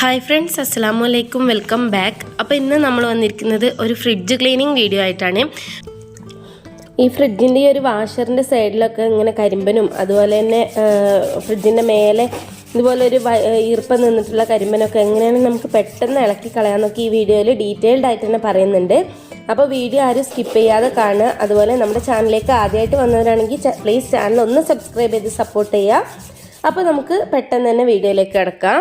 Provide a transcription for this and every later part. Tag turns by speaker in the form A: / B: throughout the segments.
A: Hi friends അസ്സാം വലൈക്കും welcome back അപ്പോൾ ഇന്ന് നമ്മൾ വന്നിരിക്കുന്നത് ഒരു ഫ്രിഡ്ജ് ക്ലീനിങ് വീഡിയോ ആയിട്ടാണ്. ഈ ഫ്രിഡ്ജിന്റെ ഈ ഒരു വാഷറിന്റെ സൈഡിലൊക്കെ ഇങ്ങനെ കരിമ്പനും അതുപോലെ തന്നെ ഫ്രിഡ്ജിന്റെ മേലെ ഇതുപോലെ ഒരു ഈർപ്പം നിന്നിട്ടുള്ള കരിമ്പനൊക്കെ എങ്ങനെയാണ് നമുക്ക് പെട്ടെന്ന് ഇളക്കി കളയാമെന്നൊക്കെ ഈ വീഡിയോയിൽ ഡീറ്റെയിൽഡ് ആയിട്ട് തന്നെ പറയുന്നുണ്ട്. അപ്പോൾ വീഡിയോ ആരും സ്കിപ്പ് ചെയ്യാതെ കാണുക. അതുപോലെ നമ്മുടെ ചാനലിലേക്ക് ആദ്യമായിട്ട് വന്നവരാണെങ്കിൽ പ്ലീസ് ചാനൽ ഒന്ന് സബ്സ്ക്രൈബ് ചെയ്ത് സപ്പോർട്ട് ചെയ്യുക. അപ്പോൾ നമുക്ക് പെട്ടെന്ന് തന്നെ വീഡിയോയിലേക്ക് കിടക്കാം.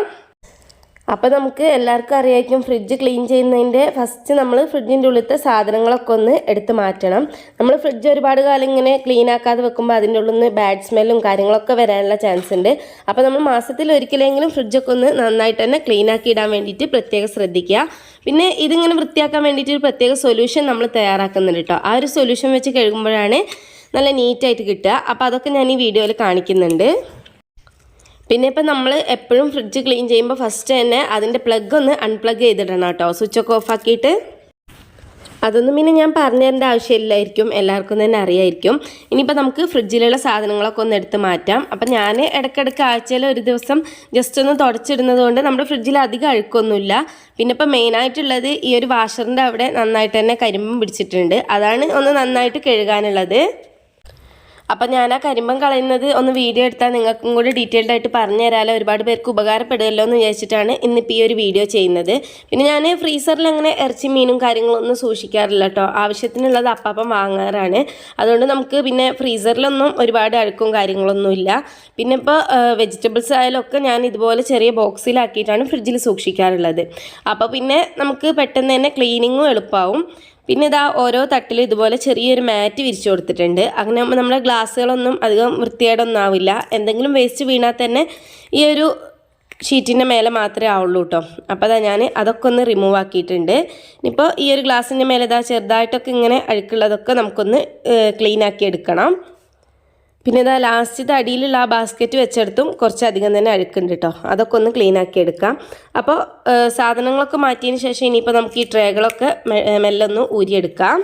A: അപ്പോൾ നമുക്ക് എല്ലാവർക്കും അറിയായിരിക്കും ഫ്രിഡ്ജ് ക്ലീൻ ചെയ്യുന്നതിന്റെ ഫസ്റ്റ് നമ്മൾ ഫ്രിഡ്ജിന്റെ ഉള്ളിലത്തെ സാധനങ്ങളൊക്കെ ഒന്ന് എടുത്ത് മാറ്റണം. നമ്മൾ ഫ്രിഡ്ജ് ഒരുപാട് കാലം ഇങ്ങനെ ക്ലീൻ ആക്കാതെ വെക്കുമ്പോൾ അതിന്റെ ഉള്ളിൽ നിന്ന് ബാഡ് സ്മെല്ലും കാര്യങ്ങളൊക്കെ വരാനുള്ള ചാൻസ് ഉണ്ട്. അപ്പോൾ നമ്മൾ മാസത്തിൽ ഒരിക്കലെങ്കിലും ഫ്രിഡ്ജൊക്കെ ഒന്ന് നന്നായിട്ട് തന്നെ ക്ലീൻ ആക്കി ഇടാൻ വേണ്ടിയിട്ട് പ്രത്യേകം ശ്രദ്ധിക്കുക. പിന്നെ ഇതിങ്ങനെ വൃത്തിയാക്കാൻ വേണ്ടിയിട്ട് ഒരു പ്രത്യേക സൊല്യൂഷൻ നമ്മൾ തയ്യാറാക്കുന്നുണ്ട് കേട്ടോ ആ ഒരു സൊല്യൂഷൻ വെച്ച് കഴുകുമ്പോഴാണ് നല്ല നീറ്റായിട്ട് കിട്ടുക. അപ്പോൾ അതൊക്കെ ഞാൻ ഈ വീഡിയോയിൽ കാണിക്കുന്നുണ്ട്. പിന്നെ ഇപ്പം നമ്മൾ എപ്പോഴും ഫ്രിഡ്ജ് ക്ലീൻ ചെയ്യുമ്പോൾ ഫസ്റ്റ് തന്നെ അതിന്റെ പ്ലഗ് ഒന്ന് അൺപ്ലഗ് ചെയ്തിടണം കേട്ടോ. സ്വിച്ച് ഒക്കെ ഓഫ് ആക്കിയിട്ട്. അതൊന്നും പിന്നെ ഞാൻ പറഞ്ഞു തരേണ്ട ആവശ്യമില്ലായിരിക്കും. എല്ലാവർക്കും തന്നെ അറിയായിരിക്കും. ഇനിയിപ്പോൾ നമുക്ക് ഫ്രിഡ്ജിലുള്ള സാധനങ്ങളൊക്കെ ഒന്ന് എടുത്ത് മാറ്റാം. അപ്പം ഞാൻ ഇടയ്ക്കിടയ്ക്ക് ആഴ്ചയിൽ ഒരു ദിവസം ജസ്റ്റ് ഒന്ന് തുടച്ചിടുന്നത് കൊണ്ട് നമ്മുടെ ഫ്രിഡ്ജിൽ അധികം അഴുക്കൊന്നുമില്ല. പിന്നെ ഇപ്പോൾ മെയിനായിട്ടുള്ളത് ഈ ഒരു വാഷറിന്റെ അവിടെ നന്നായിട്ട് തന്നെ കരിമ്പും പിടിച്ചിട്ടുണ്ട്. അതാണ് ഒന്ന് നന്നായിട്ട് കഴുകാനുള്ളത്. അപ്പം ഞാൻ ആ കരിമ്പം കളയുന്നത് ഒന്ന് വീഡിയോ എടുത്താൽ നിങ്ങൾക്കും കൂടി ഡീറ്റെയിൽഡ് ആയിട്ട് പറഞ്ഞു തരാമല്ലോ ഒരുപാട് പേർക്ക് ഉപകാരപ്പെടുമല്ലോ എന്ന് വിചാരിച്ചിട്ടാണ് ഇന്നിപ്പോൾ ഈ ഒരു വീഡിയോ ചെയ്യുന്നത്. പിന്നെ ഞാൻ ഫ്രീസറിൽ അങ്ങനെ ഇറച്ചി മീനും കാര്യങ്ങളും കാര്യങ്ങളൊന്നും സൂക്ഷിക്കാറില്ല കേട്ടോ ആവശ്യത്തിനുള്ളത് അപ്പം വാങ്ങാറാണ്. അതുകൊണ്ട് നമുക്ക് പിന്നെ ഫ്രീസറിലൊന്നും ഒരുപാട് അഴുക്കും കാര്യങ്ങളൊന്നും ഇല്ല. പിന്നെ ഇപ്പോൾ വെജിറ്റബിൾസ് ആയാലും ഒക്കെ ഞാൻ ഇതുപോലെ ചെറിയ ബോക്സിലാക്കിയിട്ടാണ് ഫ്രിഡ്ജിൽ സൂക്ഷിക്കാറുള്ളത്. അപ്പോൾ പിന്നെ നമുക്ക് പെട്ടെന്ന് തന്നെ ക്ലീനിങ്ങും എളുപ്പമാവും പിന്നെ ഇതാ ഓരോ തട്ടിലും ഇതുപോലെ ചെറിയൊരു മാറ്റ് വിരിച്ചു കൊടുത്തിട്ടുണ്ട്. അങ്ങനെ നമ്മുടെ ഗ്ലാസ്സുകളൊന്നും അധികം വൃത്തികേടൊന്നും ആവില്ല എന്തെങ്കിലും വേസ്റ്റ് വീണാൽ തന്നെ ഈ ഒരു ഷീറ്റിന്റെ മേലെ മാത്രമേ ആവുള്ളൂ കേട്ടോ അപ്പോൾ അതാ ഞാൻ അതൊക്കെ ഒന്ന് റിമൂവ് ആക്കിയിട്ടുണ്ട്. ഇനിയിപ്പോൾ ഈ ഒരു ഗ്ലാസിന്റെ മേലെ ഇതാ ചെറുതായിട്ടൊക്കെ ഇങ്ങനെ അഴുക്കുള്ളതൊക്കെ നമുക്കൊന്ന് ക്ലീൻ ആക്കി എടുക്കണം. പിന്നെ ഇതാ ലാസ്റ്റത്തെ അടിയിലുള്ള ആ ബാസ്ക്കറ്റ് വെച്ചെടുത്തും കുറച്ചധികം തന്നെ അഴുക്കുണ്ട് കേട്ടോ അതൊക്കെ ഒന്ന് ക്ലീൻ ആക്കി എടുക്കാം. അപ്പോൾ സാധനങ്ങളൊക്കെ മാറ്റിയതിന് ശേഷം ഇനിയിപ്പോൾ നമുക്ക് ഈ ട്രേകളൊക്കെ മെ- മെല്ലെ ഒന്ന് ഊരിയെടുക്കാം.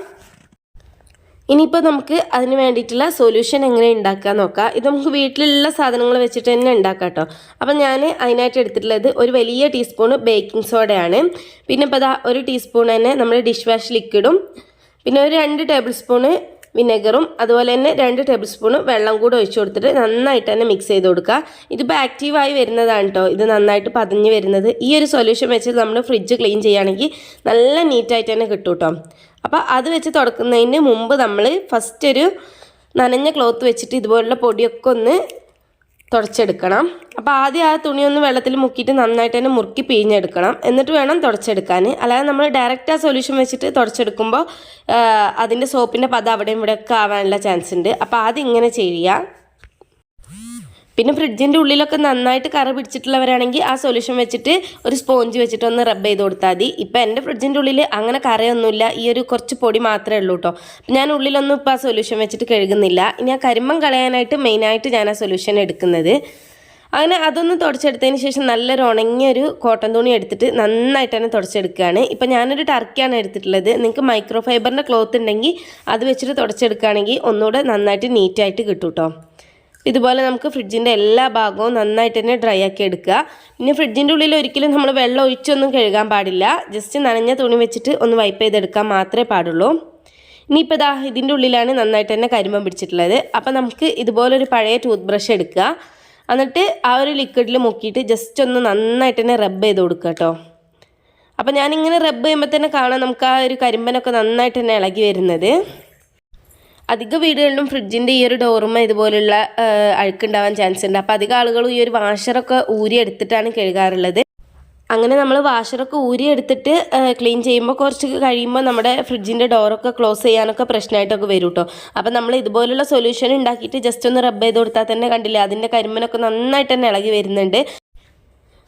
A: ഇനിയിപ്പോൾ നമുക്ക് അതിന് വേണ്ടിയിട്ടുള്ള സൊല്യൂഷൻ എങ്ങനെ ഉണ്ടാക്കാൻ നോക്കാം. ഇത് നമുക്ക് വീട്ടിലുള്ള സാധനങ്ങൾ വെച്ചിട്ട് തന്നെ ഉണ്ടാക്കാം കേട്ടോ അപ്പം ഞാൻ അതിനായിട്ട് എടുത്തിട്ടുള്ളത് ഒരു വലിയ ടീസ്പൂണ് ബേക്കിംഗ് സോഡയാണ് പിന്നെ ഇപ്പോൾ ഒരു ടീസ്പൂൺ തന്നെ നമ്മൾ ഡിഷ് വാഷ് ലിക്വിഡും പിന്നെ ഒരു രണ്ട് ടേബിൾ സ്പൂണ് വിനെഗറും അതുപോലെ തന്നെ രണ്ട് ടേബിൾ സ്പൂണ് വെള്ളം കൂടെ ഒഴിച്ചു കൊടുത്തിട്ട് നന്നായിട്ട് തന്നെ മിക്സ് ചെയ്ത് കൊടുക്കുക. ഇതിപ്പോൾ ആക്റ്റീവായി വരുന്നതാണ് കേട്ടോ ഇത് നന്നായിട്ട് പതിഞ്ഞ് വരുന്നത്. ഈ ഒരു സൊല്യൂഷൻ വെച്ച് നമ്മൾ ഫ്രിഡ്ജ് ക്ലീൻ ചെയ്യുകയാണെങ്കിൽ നല്ല നീറ്റായിട്ട് തന്നെ കിട്ടും കേട്ടോ അപ്പോൾ അത് വെച്ച് തുടക്കുന്നതിന് മുമ്പ് നമ്മൾ ഫസ്റ്റ് ഒരു നനഞ്ഞ ക്ലോത്ത് വെച്ചിട്ട് ഇതുപോലുള്ള പൊടിയൊക്കെ ഒന്ന് തുടച്ചെടുക്കണം. അപ്പോൾ ആദ്യം ആ തുണി ഒന്ന് വെള്ളത്തിൽ മുക്കിയിട്ട് നന്നായിട്ട് തന്നെ മുറുക്കി പിഴിഞ്ഞെടുക്കണം. എന്നിട്ട് വേണം തുടച്ചെടുക്കാൻ അല്ലാതെ നമ്മൾ ഡയറക്റ്റ് ആ സൊല്യൂഷൻ വെച്ചിട്ട് തുടച്ചെടുക്കുമ്പോൾ അതിന്റെ സോപ്പിന്റെ പദം അവിടെയും ഇവിടെയൊക്കെ ആവാനുള്ള ചാൻസ് ഉണ്ട്. അപ്പോൾ ആദ്യം ഇങ്ങനെ ചെയ്യുക. പിന്നെ ഫ്രിഡ്ജിന്റെ ഉള്ളിലൊക്കെ നന്നായിട്ട് കറ പിടിച്ചിട്ടുള്ളവരാണെങ്കിൽ ആ സൊല്യൂഷൻ വെച്ചിട്ട് ഒരു സ്പോഞ്ച് വെച്ചിട്ട് ഒന്ന് റബ്ബ് ചെയ്ത് കൊടുത്താൽ മതി. ഇപ്പം എന്റെ ഫ്രിഡ്ജിന്റെ ഉള്ളിൽ അങ്ങനെ കറയൊന്നുമില്ല. ഈ ഒരു കുറച്ച് പൊടി മാത്രമേ ഉള്ളൂ കേട്ടോ ഞാൻ ഉള്ളിലൊന്നും ഇപ്പോൾ ആ സൊല്യൂഷൻ വെച്ചിട്ട് കഴുകുന്നില്ല. ഇനി ആ കരിമ്പം കളയാനായിട്ട് മെയിനായിട്ട് ഞാൻ ആ സൊല്യൂഷൻ എടുക്കുന്നത്. അങ്ങനെ അതൊന്ന് തുടച്ചെടുത്തതിന് ശേഷം നല്ലൊരു ഉണങ്ങിയൊരു കോട്ടൺ തുണി എടുത്തിട്ട് നന്നായിട്ട് തന്നെ തുടച്ചെടുക്കുകയാണ്. ഇപ്പം ഞാനൊരു ടർക്കിയാണ് എടുത്തിട്ടുള്ളത്. നിങ്ങൾക്ക് മൈക്രോ ഫൈബറിന്റെ ക്ലോത്ത് ഉണ്ടെങ്കിൽ അത് വെച്ചിട്ട് തുടച്ചെടുക്കുകയാണെങ്കിൽ ഒന്നുകൂടെ നന്നായിട്ട് നീറ്റായിട്ട് കിട്ടും കേട്ടോ ഇതുപോലെ നമുക്ക് ഫ്രിഡ്ജിന്റെ എല്ലാ ഭാഗവും നന്നായിട്ട് തന്നെ ഡ്രൈ ആക്കി എടുക്കുക. പിന്നെ ഫ്രിഡ്ജിന്റെ ഉള്ളിൽ ഒരിക്കലും നമ്മൾ വെള്ളം ഒഴിച്ചൊന്നും കഴുകാൻ പാടില്ല. ജസ്റ്റ് നനഞ്ഞ തുണി വെച്ചിട്ട് ഒന്ന് വൈപ്പ് ചെയ്തെടുക്കാൻ മാത്രമേ പാടുള്ളൂ. ഇനിയിപ്പോൾ ഇതാ ഇതിന്റെ ഉള്ളിലാണ് നന്നായിട്ട് തന്നെ കരിമ്പം പിടിച്ചിട്ടുള്ളത്. അപ്പോൾ നമുക്ക് ഇതുപോലൊരു പഴയ ടൂത്ത് ബ്രഷ് എടുക്കുക. എന്നിട്ട് ആ ഒരു ലിക്വിഡിൽ മുക്കിയിട്ട് ജസ്റ്റ് ഒന്ന് നന്നായിട്ട് തന്നെ റബ്ബ് ചെയ്ത് കൊടുക്കുക കേട്ടോ. അപ്പോൾ ഞാനിങ്ങനെ റബ്ബ് ചെയ്യുമ്പോൾ തന്നെ കാണാം നമുക്ക് ആ ഒരു കരിമ്പനൊക്കെ നന്നായിട്ട് തന്നെ ഇളകി വരുന്നത്. അധിക വീടുകളിലും ഫ്രിഡ്ജിന്റെ ഈ ഒരു ഡോറും ഇതുപോലുള്ള അഴുക്കുണ്ടാവാൻ ചാൻസ് ഉണ്ട്. അപ്പോൾ അധികം ആളുകളും ഈ ഒരു വാഷറൊക്കെ ഊരി എടുത്തിട്ടാണ് കഴുകാറുള്ളത്. അങ്ങനെ നമ്മൾ വാഷറൊക്കെ ഊരി എടുത്തിട്ട് ക്ലീൻ ചെയ്യുമ്പോൾ കുറച്ച് കഴിയുമ്പോൾ നമ്മുടെ ഫ്രിഡ്ജിന്റെ ഡോറൊക്കെ ക്ലോസ് ചെയ്യാനൊക്കെ പ്രശ്നമായിട്ടൊക്കെ വരും കേട്ടോ അപ്പോൾ നമ്മൾ ഇതുപോലുള്ള സൊല്യൂഷൻ ഉണ്ടാക്കിയിട്ട് ജസ്റ്റ് ഒന്ന് റബ്ബ് ചെയ്ത് കൊടുത്താൽ തന്നെ കണ്ടില്ലേ അതിന്റെ കരിമ്പനൊക്കെ നന്നായിട്ട് തന്നെ ഇളകി വരുന്നുണ്ട്.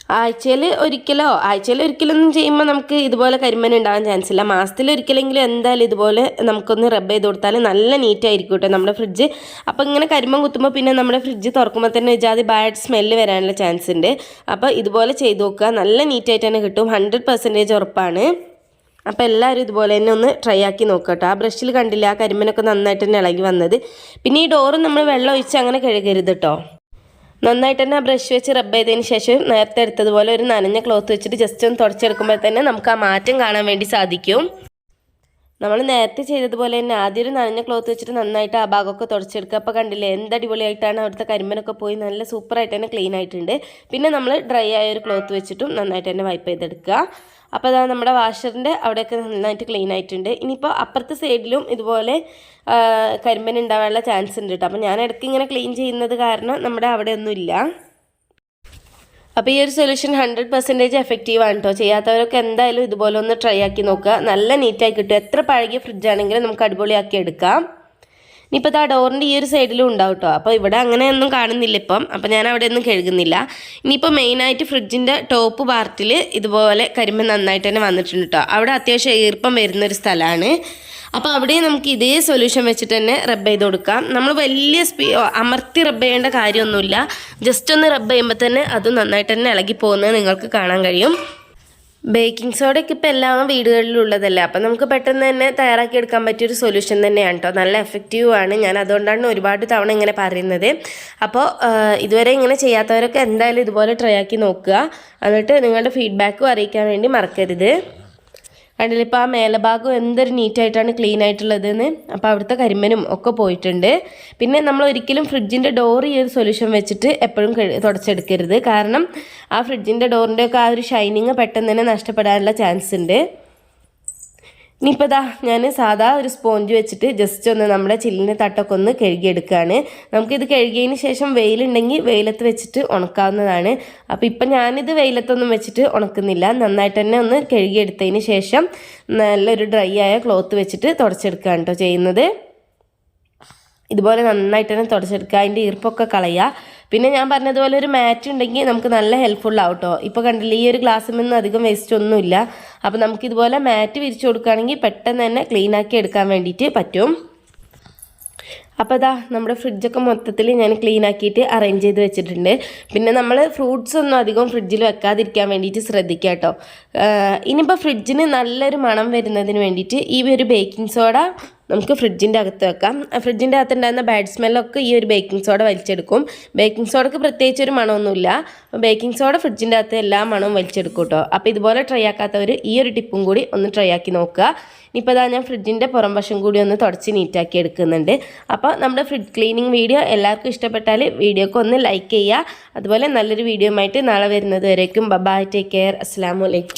A: ആഴ്ചയിൽ ഒരിക്കലോ ആഴ്ചയിൽ ഒരിക്കലൊന്നും ചെയ്യുമ്പോൾ നമുക്ക് ഇതുപോലെ കരിമ്പൻ ഉണ്ടാകാൻ ചാൻസ് ഇല്ല. മാസത്തിൽ ഒരിക്കലെങ്കിലും എന്തായാലും ഇതുപോലെ നമുക്കൊന്ന് റബ്ബ് ചെയ്ത് കൊടുത്താൽ നല്ല നീറ്റായിരിക്കും കേട്ടോ നമ്മുടെ ഫ്രിഡ്ജ് അപ്പോൾ ഇങ്ങനെ കരിമൻ കുത്തുമ്പോൾ പിന്നെ നമ്മുടെ ഫ്രിഡ്ജ് തുറക്കുമ്പോൾ തന്നെ ഇജാതി ബാഡ് സ്മെല്ല് വരാനുള്ള ചാൻസ് ഉണ്ട് അപ്പോൾ ഇതുപോലെ ചെയ്ത് നോക്കുക. നല്ല നീറ്റായിട്ട് തന്നെ കിട്ടും. ഹൺഡ്രഡ് പെർസെന്റേജ് ഉറപ്പാണ്. അപ്പോൾ എല്ലാവരും ഇതുപോലെ തന്നെ ഒന്ന് ട്രൈ ആക്കി നോക്കുക കേട്ടോ ആ ബ്രഷിൽ കണ്ടില്ല ആ കരിമ്പനൊക്കെ നന്നായിട്ട് തന്നെ ഇളകി വന്നത്. പിന്നെ ഈ ഡോറ് നമ്മൾ വെള്ളം ഒഴിച്ച് അങ്ങനെ കഴുകരുത് കേട്ടോ നന്നായിട്ട് തന്നെ ബ്രഷ് വെച്ച് റബ്ബ് ചെയ്തതിന് ശേഷം നേരത്തെ എടുത്തതുപോലെ ഒരു നനഞ്ഞ ക്ലോത്ത് വെച്ചിട്ട് ജസ്റ്റ് ഒന്ന് തുടച്ചെടുക്കുമ്പോൾ തന്നെ നമുക്ക് ആ മാറ്റം കാണാൻ വേണ്ടി സാധിക്കും. നമ്മൾ നേരത്തെ ചെയ്തതുപോലെ തന്നെ ആദ്യം ഒരു നനഞ്ഞ ക്ലോത്ത് വെച്ചിട്ട് നന്നായിട്ട് ആ ഭാഗമൊക്കെ തുടച്ചെടുക്കുക. അപ്പോൾ കണ്ടില്ലേ എന്ത് അടിപൊളിയായിട്ടാണ് അവിടുത്തെ കരിമ്പനൊക്കെ പോയി. നല്ല സൂപ്പറായിട്ട് തന്നെ ക്ലീൻ ആയിട്ടുണ്ട്. പിന്നെ നമ്മൾ ഡ്രൈ ആയ ഒരു ക്ലോത്ത് വെച്ചിട്ടും നന്നായിട്ട് തന്നെ വൈപ്പ് ചെയ്തെടുക്കുക. അപ്പോൾ അതാണ് നമ്മുടെ വാഷറിന്റെ അവിടെയൊക്കെ നന്നായിട്ട് ക്ലീൻ ആയിട്ടുണ്ട്. ഇനിയിപ്പോൾ അപ്പുറത്തെ സൈഡിലും ഇതുപോലെ കരിമ്പൻ ഉണ്ടാവാനുള്ള ചാൻസ് ഉണ്ട് കേട്ടോ അപ്പോൾ ഞാൻ ഇടയ്ക്ക് ഇങ്ങനെ ക്ലീൻ ചെയ്യുന്നത് കാരണം നമ്മുടെ അവിടെ ഒന്നുമില്ല അപ്പോൾ ഈ ഒരു സൊല്യൂഷൻ ഹൺഡ്രഡ് പെർസെന്റേജ് എഫക്റ്റീവ് ആണ് കേട്ടോ ചെയ്യാത്തവരൊക്കെ എന്തായാലും ഇതുപോലെ ഒന്ന് ട്രൈ ആക്കി നോക്കുക. നല്ല നീറ്റായി കിട്ടും. എത്ര പഴകിയ ഫ്രിഡ്ജാണെങ്കിലും നമുക്ക് അടിപൊളിയാക്കി എടുക്കാം. ഇനിയിപ്പോൾ ആ ഡോറിന്റെ ഈ ഒരു സൈഡിലും ഉണ്ടാവും കേട്ടോ അപ്പോൾ ഇവിടെ അങ്ങനെയൊന്നും കാണുന്നില്ല ഇപ്പം. അപ്പോൾ ഞാൻ അവിടെ ഒന്നും കഴുകുന്നില്ല. ഇനിയിപ്പോൾ മെയിനായിട്ട് ഫ്രിഡ്ജിന്റെ ടോപ്പ് പാർട്ടിൽ ഇതുപോലെ കരിമ്പ് നന്നായിട്ട് തന്നെ വന്നിട്ടുണ്ട് കേട്ടോ അവിടെ അത്യാവശ്യം ഈർപ്പം വരുന്നൊരു സ്ഥലമാണ് അപ്പോൾ അവിടെ നമുക്ക് ഇതേ സൊല്യൂഷൻ വെച്ചിട്ട് തന്നെ റബ്ബ് ചെയ്ത് കൊടുക്കാം. നമ്മൾ വലിയ സ്പീ അമർത്തി റബ്ബ് ചെയ്യേണ്ട കാര്യമൊന്നുമില്ല. ജസ്റ്റ് ഒന്ന് റബ്ബ് ചെയ്യുമ്പോൾ തന്നെ അത് നന്നായിട്ട് തന്നെ ഇളകി പോകുന്നത് നിങ്ങൾക്ക് കാണാൻ കഴിയും. ബേക്കിംഗ് സോഡയൊക്കെ ഇപ്പോൾ എല്ലാ വീടുകളിലും ഉള്ളതല്ലേ അപ്പം നമുക്ക് പെട്ടെന്ന് തന്നെ തയ്യാറാക്കി എടുക്കാൻ പറ്റിയൊരു സൊല്യൂഷൻ തന്നെയാണ് കേട്ടോ നല്ല എഫക്റ്റീവ് ആണ്. ഞാൻ അതുകൊണ്ടാണ് ഒരുപാട് തവണ ഇങ്ങനെ പറയുന്നത്. അപ്പോൾ ഇതുവരെ ഇങ്ങനെ ചെയ്യാത്തവരൊക്കെ എന്തായാലും ഇതുപോലെ ട്രൈ ആക്കി നോക്കുക. എന്നിട്ട് നിങ്ങളുടെ ഫീഡ്ബാക്കും അറിയിക്കാൻ വേണ്ടി മറക്കരുത്. കണ്ടില്ല? ഇപ്പോൾ ആ മേലഭാഗം എന്തൊരു നീറ്റായിട്ടാണ് ക്ലീൻ ആയിട്ടുള്ളതെന്ന്? അപ്പോൾ അവിടുത്തെ കരിമ്പനും ഒക്കെ പോയിട്ടുണ്ട്. പിന്നെ നമ്മൾ ഒരിക്കലും ഫ്രിഡ്ജിന്റെ ഡോർ ഈ ഒരു സൊല്യൂഷൻ വെച്ചിട്ട് എപ്പോഴും തുടച്ചെടുക്കരുത്. കാരണം ആ ഫ്രിഡ്ജിന്റെ ഡോറിന്റെയൊക്കെ ആ ഒരു ഷൈനിങ് പെട്ടെന്ന് തന്നെ നഷ്ടപ്പെടാനുള്ള ചാൻസ് ഉണ്ട്. ഇനിയിപ്പോൾ ഇതാ ഞാൻ സാധാ ഒരു സ്പോഞ്ച് വെച്ചിട്ട് ജസ്റ്റ് ഒന്ന് നമ്മുടെ ചില്ലിന്റെ തട്ടൊക്കെ ഒന്ന് കഴുകിയെടുക്കുകയാണ് നമുക്കിത് കഴുകിയതിന് ശേഷം വെയിലുണ്ടെങ്കിൽ വെയിലത്ത് വെച്ചിട്ട് ഉണക്കാവുന്നതാണ്. അപ്പോൾ ഇപ്പം ഞാനിത് വെയിലത്തൊന്നും വെച്ചിട്ട് ഉണക്കുന്നില്ല. നന്നായിട്ട് തന്നെ ഒന്ന് കഴുകിയെടുത്തതിന് ശേഷം നല്ലൊരു ഡ്രൈ ആയ ക്ലോത്ത് വെച്ചിട്ട് തുടച്ചെടുക്കുകയാണ് കേട്ടോ ചെയ്യുന്നത്. ഇതുപോലെ നന്നായിട്ട് തന്നെ തുടച്ചെടുക്കുക. അതിന്റെ ഈർപ്പൊക്കെ കളയുക. പിന്നെ ഞാൻ പറഞ്ഞതുപോലെ ഒരു മാറ്റ് ഉണ്ടെങ്കിൽ നമുക്ക് നല്ല ഹെൽപ്ഫുൾ ആവും കേട്ടോ ഇപ്പോൾ കണ്ടില്ലേ ഈ ഒരു ഗ്ലാസ്സിൽ നിന്ന് അധികം വേസ്റ്റ് ഒന്നുമില്ല. അപ്പോൾ നമുക്കിതുപോലെ മാറ്റ് വിരിച്ചു കൊടുക്കുകയാണെങ്കിൽ പെട്ടെന്ന് തന്നെ ക്ലീൻ ആക്കി എടുക്കാൻ വേണ്ടിയിട്ട് പറ്റും. അപ്പോൾ അതാ നമ്മുടെ ഫ്രിഡ്ജൊക്കെ മൊത്തത്തിൽ ഞാൻ ക്ലീൻ ആക്കിയിട്ട് അറേഞ്ച് ചെയ്ത് വെച്ചിട്ടുണ്ട്. പിന്നെ നമ്മൾ ഫ്രൂട്ട്സ് ഒന്നും അധികം ഫ്രിഡ്ജിൽ വെക്കാതിരിക്കാൻ വേണ്ടിയിട്ട് ശ്രദ്ധിക്കുക കേട്ടോ ഇനിയിപ്പോൾ ഫ്രിഡ്ജിന് നല്ലൊരു മണം വരുന്നതിന് വേണ്ടിയിട്ട് ഈ ഒരു ബേക്കിംഗ് സോഡ നമുക്ക് ഫ്രിഡ്ജിന്റെ അകത്ത് വെക്കാം. ഫ്രിഡ്ജിന്റെ അകത്ത് ഉണ്ടാകുന്ന ബാഡ് സ്മെല്ലൊക്കെ ഈ ഒരു ബേക്കിംഗ് സോഡ വലിച്ചെടുക്കും. ബേക്കിംഗ് സോഡക്ക് പ്രത്യേകിച്ച് ഒരു മണമൊന്നുമില്ല. ബേക്കിംഗ് സോഡ ഫ്രിഡ്ജിന്റെ അകത്ത് എല്ലാ മണവും വലിച്ചെടുക്കും കേട്ടോ. അപ്പോൾ ഇതുപോലെ ട്രൈ ആക്കാത്തവർ ഈ ഒരു ടിപ്പും കൂടി ഒന്ന് ട്രൈ ആക്കി നോക്കുക. ഇനിയിപ്പോൾ ഇതാ ഞാൻ ഫ്രിഡ്ജിന്റെ പുറം വശം കൂടി ഒന്ന് തുടച്ച് നീറ്റാക്കി എടുക്കുന്നുണ്ട്. അപ്പോൾ നമ്മുടെ ഫ്രിഡ്ജ് ക്ലീനിങ് വീഡിയോ എല്ലാവർക്കും ഇഷ്ടപ്പെട്ടാൽ വീഡിയോക്ക് ഒന്ന് ലൈക്ക് ചെയ്യുക. അതുപോലെ നല്ലൊരു വീഡിയോ ആയിട്ട് നാളെ വരുന്നത് വരേക്കും. ബബായ് ടേക്ക് കെയർ അസ്സാം വലൈക്കും